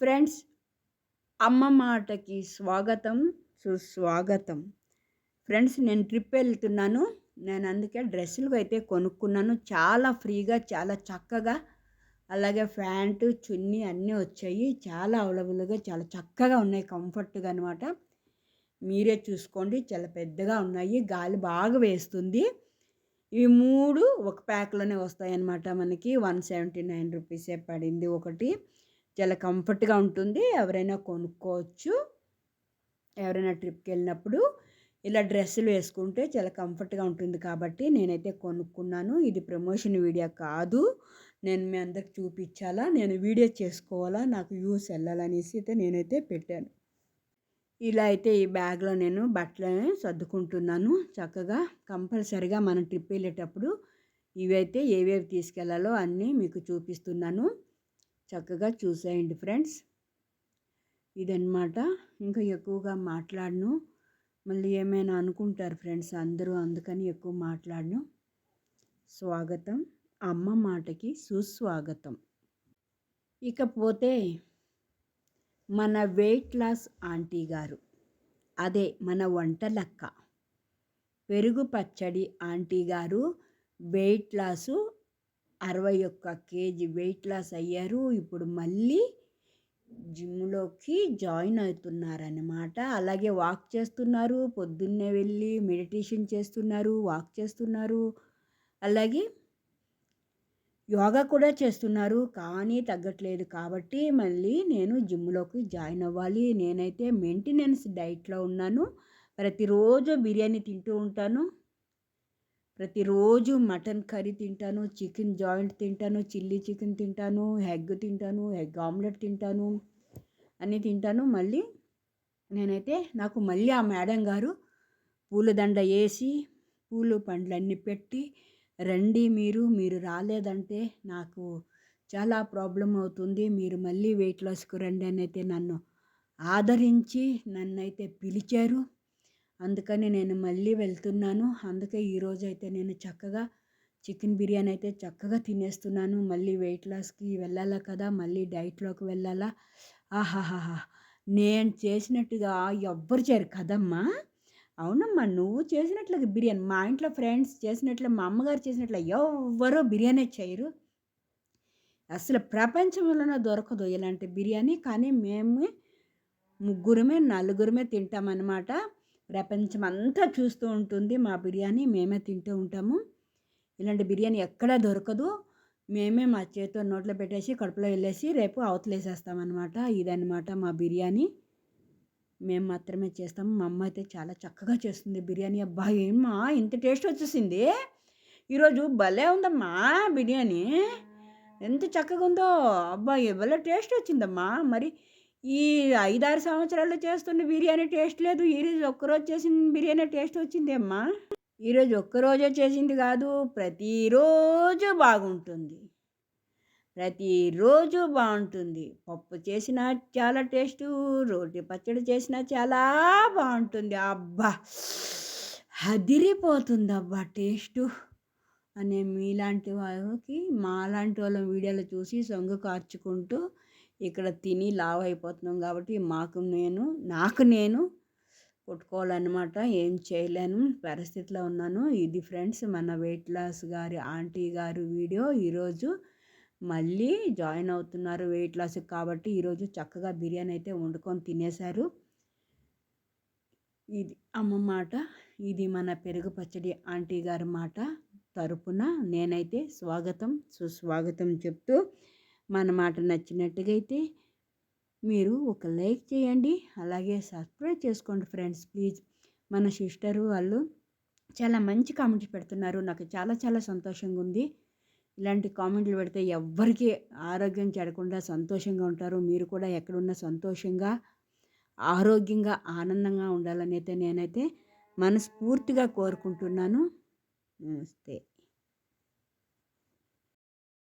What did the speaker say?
Friends అమ్మ మాటకి స్వాగతం సుస్వాగతం. ఫ్రెండ్స్ నేను ట్రిప్ వెళ్తున్నాను. నేను అందుకే డ్రెస్సులు అయితే కొనుక్కున్నాను. చాలా ఫ్రీగా చాలా చక్కగా. అలాగే ప్యాంటు చున్నీ అన్నీ వచ్చాయి. చాలా అవైలబుల్గా చాలా చక్కగా ఉన్నాయి. కంఫర్ట్గా అనమాట మీరే చూసుకోండి. చాలా పెద్దగా ఉన్నాయి. గాలి బాగా వేస్తుంది. ఇవి మూడు ఒక ప్యాక్లోనే వస్తాయన్నమాట మనకి. వన్ సెవెంటీ నైన్ రూపీసే పడింది ఒకటి. చాలా కంఫర్ట్గా ఉంటుంది. ఎవరైనా కొనుక్కోవచ్చు. ఎవరైనా ట్రిప్కి వెళ్ళినప్పుడు ఇలా డ్రెస్సులు వేసుకుంటే చాలా కంఫర్ట్గా ఉంటుంది కాబట్టి నేనైతే కొనుక్కున్నాను. ఇది ప్రమోషన్ వీడియో కాదు. నేను మీ అందరికి చూపించాలా? నేను వీడియో చేసుకోవాలా? నాకు యూస్ వెళ్ళాలనేసి అయితే నేనైతే పెట్టాను. ఇలా అయితే ఈ బ్యాగ్లో నేను బట్టలని సర్దుకుంటున్నాను. చక్కగా కంపల్సరిగా మనం ట్రిప్ వెళ్ళేటప్పుడు ఇవైతే ఏవేవి తీసుకెళ్ళాలో అన్నీ మీకు చూపిస్తున్నాను. చక్కగా చూసేయండి ఫ్రెండ్స్. ఇదన్నమాట. ఇంకా ఎక్కువగా మాట్లాడను. మళ్ళీ ఏమైనా అనుకుంటారు ఫ్రెండ్స్ అందరూ అందుకని ఎక్కువ మాట్లాడను. స్వాగతం. అమ్మ మాటకి సుస్వాగతం. ఇకపోతే మన వెయిట్ లాస్ ఆంటీ గారు. అదే మన వంటలక్క పెరుగు పచ్చడి ఆంటీ గారు వెయిట్ లాసు అరవై ఒక్క కేజీ వెయిట్ లాస్ అయ్యారు. ఇప్పుడు మళ్ళీ జిమ్లోకి జాయిన్ అవుతున్నారనమాట అలాగే వాక్ చేస్తున్నారు. పొద్దున్నే వెళ్ళి మెడిటేషన్ చేస్తున్నారు. వాక్ చేస్తున్నారు. అలాగే యోగా కూడా చేస్తున్నారు. కానీ తగ్గట్లేదు కాబట్టి మళ్ళీ నేను జిమ్లోకి జాయిన్ అవ్వాలి. నేనైతే మెయింటెనెన్స్ డైట్లో ఉన్నాను. ప్రతిరోజు బిర్యానీ తింటూ ఉంటాను. ప్రతిరోజు మటన్ కర్రీ తింటాను చికెన్ జాయింట్ తింటాను చిల్లీ చికెన్ తింటాను ఎగ్ తింటాను ఎగ్ ఆమ్లెట్ తింటాను అన్నీ తింటాను. మళ్ళీ నేనైతే నాకు మళ్ళీ ఆ మేడం గారు పూలదండ వేసి పూలు పండ్లన్నీ పెట్టి రండి మీరు మీరు రాలేదంటే నాకు చాలా ప్రాబ్లం అవుతుంది మీరు మళ్ళీ వెయిట్ లాస్కు రండి అని అయితే నన్ను ఆదరించి నన్నైతే పిలిచారు. అందుకని నేను మళ్ళీ వెళ్తున్నాను. అందుకే ఈరోజు అయితే నేను చక్కగా చికెన్ బిర్యానీ అయితే చక్కగా తినేస్తున్నాను. మళ్ళీ వెయిట్ లాస్కి వెళ్ళాలా కదా? మళ్ళీ డైట్లోకి వెళ్ళాలా? ఆహాహాహా! నేను చేసినట్టుగా ఎవ్వరు చేయరు కదమ్మా! అవునమ్మా! నువ్వు చేసినట్లుగా బిర్యానీ. మా ఇంట్లో ఫ్రెండ్స్ చేసినట్లు మా అమ్మగారు చేసినట్లు ఎవ్వరు బిర్యానీ చేయరు. అసలు ప్రపంచంలోనే దొరకదు ఇలాంటి బిర్యానీ. కానీ మేము ముగ్గురమే నలుగురమే తింటామన్నమాట. ప్రపంచం అంతా చూస్తూ ఉంటుంది మా బిర్యానీ. మేమే తింటూ ఉంటాము. ఇలాంటి బిర్యానీ ఎక్కడా దొరకదు. మేమే మా చేతితో నోట్లో పెట్టేసి కడుపులో వెళ్ళేసి రేపు అవతలేసేస్తామన్నమాట. ఇదన్నమాట మా బిర్యానీ. మేము మాత్రమే చేస్తాము. మా అమ్మ అయితే చాలా చక్కగా చేస్తుంది బిర్యానీ. అబ్బా ఏమ్మా ఇంత టేస్ట్ వచ్చేసింది. ఈరోజు భలే ఉందమ్మా బిర్యానీ. ఎంత చక్కగా ఉందో అబ్బా భలే టేస్ట్ వచ్చిందమ్మా. మరి ఈ ఐదారు సంవత్సరాలు చేస్తున్న బిర్యానీ టేస్ట్ లేదు. ఈరోజు ఒక్కరోజు చేసిన బిర్యానీ టేస్ట్ వచ్చిందేమ్మా? ఈరోజు ఒక్కరోజే చేసింది కాదు ప్రతిరోజు బాగుంటుంది. ప్రతిరోజు బాగుంటుంది. పప్పు చేసిన చాలా టేస్ట్ రోటి పచ్చడి చేసినా చాలా బాగుంటుంది. అబ్బా! అదిరిపోతుంది అబ్బా టేస్టు. అనే మీలాంటి వాళ్ళకి మాలాంటి వాళ్ళ వీడియోలు చూసి సొంగు కార్చుకుంటూ ఇక్కడ తిని లావు అయిపోతున్నాం కాబట్టి మాకు నేను నాకు నేను కొట్టుకోవాలన్నమాట. ఏం చేయలేను. పరిస్థితిలో ఉన్నాను. ఇది ఫ్రెండ్స్ మన వెయిట్ లాస్ గారి ఆంటీ గారు వీడియో. ఈరోజు మళ్ళీ జాయిన్ అవుతున్నారు వెయిట్ లాస్ కాబట్టి ఈరోజు చక్కగా బిర్యానీ అయితే వండుకొని తినేశారు. ఇది అమ్మ మాట. ఇది మన పెరుగు పచ్చడి ఆంటీ గారి మాట తరపున నేనైతే స్వాగతం సుస్వాగతం చెప్తూ మన మాట నచ్చినట్టుగా అయితే మీరు ఒక లైక్ చేయండి. అలాగే సబ్స్క్రైబ్ చేసుకోండి ఫ్రెండ్స్ ప్లీజ్. మన సిస్టరు వాళ్ళు చాలా మంచి కామెంట్స్ పెడుతున్నారు. నాకు చాలా చాలా సంతోషంగా ఉంది ఇలాంటి కామెంట్లు పెడితే ఎవ్వరికి ఆరోగ్యం చెడకుండా సంతోషంగా ఉంటారు. మీరు కూడా ఎక్కడున్నా సంతోషంగా ఆరోగ్యంగా ఆనందంగా ఉండాలని అయితే నేనైతే మనస్ఫూర్తిగా కోరుకుంటున్నాను. నమస్తే.